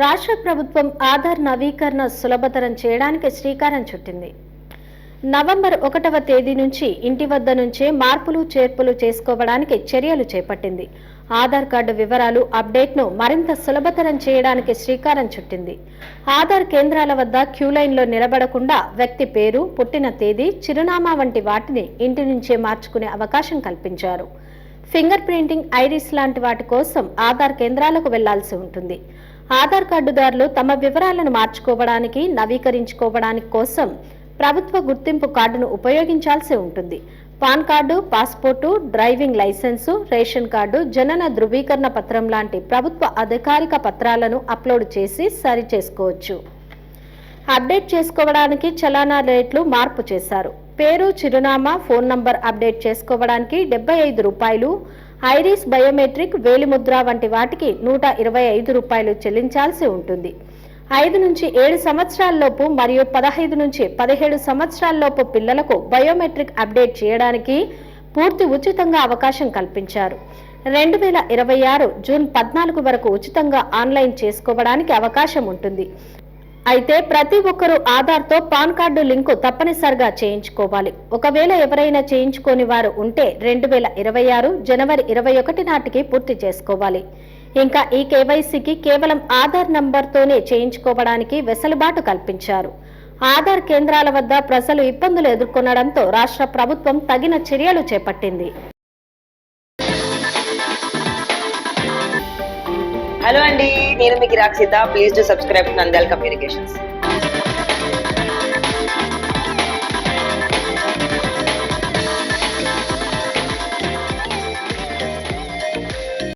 రాష్ట్ర ప్రభుత్వం ఆధార్ నవీకరణ సులభతరం చేయడానికి శ్రీకారం చుట్టింది. నవంబర్ ఒకటవ తేదీ నుంచి ఇంటి వద్ద నుంచే మార్పులు చేర్పులు చేసుకోవడానికి చర్యలు చేపట్టింది. ఆధార్ కార్డు వివరాలు అప్డేట్ను మరింత సులభతరం చేయడానికి శ్రీకారం చుట్టింది. ఆధార్ కేంద్రాల వద్ద క్యూ లైన్లో నిలబడకుండా వ్యక్తి పేరు పుట్టిన తేదీ చిరునామా వంటి వాటిని ఇంటి నుంచే మార్చుకునే అవకాశం కల్పించారు. ఫింగర్ ప్రింటింగ్ ఐరిస్ లాంటి వాటి కోసం ఆధార్ కేంద్రాలకు వెళ్ళాల్సి ఉంటుంది. ఆధార్ కార్డుదారులు తమ వివరాలను మార్చుకోవడానికి నవీకరించుకోవడానికి కోసం ప్రభుత్వ గుర్తింపు కార్డును ఉపయోగించాల్సి ఉంటుంది. PAN card passport driving licence ration card జనన ధృవీకరణ పత్రం లాంటి ప్రభుత్వ అధికారిక పత్రాలను అప్లోడ్ చేసి సరి చేసుకోవచ్చు అప్డేట్ చేసుకోవడానికి చలానా రేట్లు మార్పు చేశారు. పేరు చిరునామా ఫోన్ నంబర్ అప్డేట్ చేసుకోవడానికి డెబ్బై ఐదు రూపాయలు ఐరిస్ బయోమెట్రిక్ వేలిముద్ర వంటి వాటికి నూట ఇరవై ఐదు రూపాయలు చెల్లించాల్సి ఉంటుంది. ఐదు నుంచి ఏడు సంవత్సరాల్లోపు మరియు పదహైదు నుంచి పదిహేడు సంవత్సరాల్లోపు పిల్లలకు బయోమెట్రిక్ అప్డేట్ చేయడానికి పూర్తి ఉచితంగా అవకాశం కల్పించారు. రెండు వేల ఇరవై ఆరు జూన్ పద్నాలుగు వరకు ఉచితంగా ఆన్లైన్ చేసుకోవడానికి అవకాశం ఉంటుంది. అయితే ప్రతి ఒక్కరూ ఆధార్తో పాన్ కార్డు లింకు తప్పనిసరిగా చేయించుకోవాలి. ఒకవేళ ఎవరైనా చేయించుకోని వారు ఉంటే రెండు వేల ఇరవై ఆరు జనవరి ఇరవై ఒకటి నాటికి పూర్తి చేసుకోవాలి. ఇంకా ఈ కేవైసీకి కేవలం ఆధార్ నంబర్తోనే చేయించుకోవడానికి వెసులుబాటు కల్పించారు. ఆధార్ కేంద్రాల వద్ద ప్రజలు ఇబ్బందులు ఎదుర్కొనడంతో రాష్ట్ర ప్రభుత్వం తగిన చర్యలు చేపట్టింది. హలో అండి. నేను మీకు Rakshita please to subscribe Nandyala communications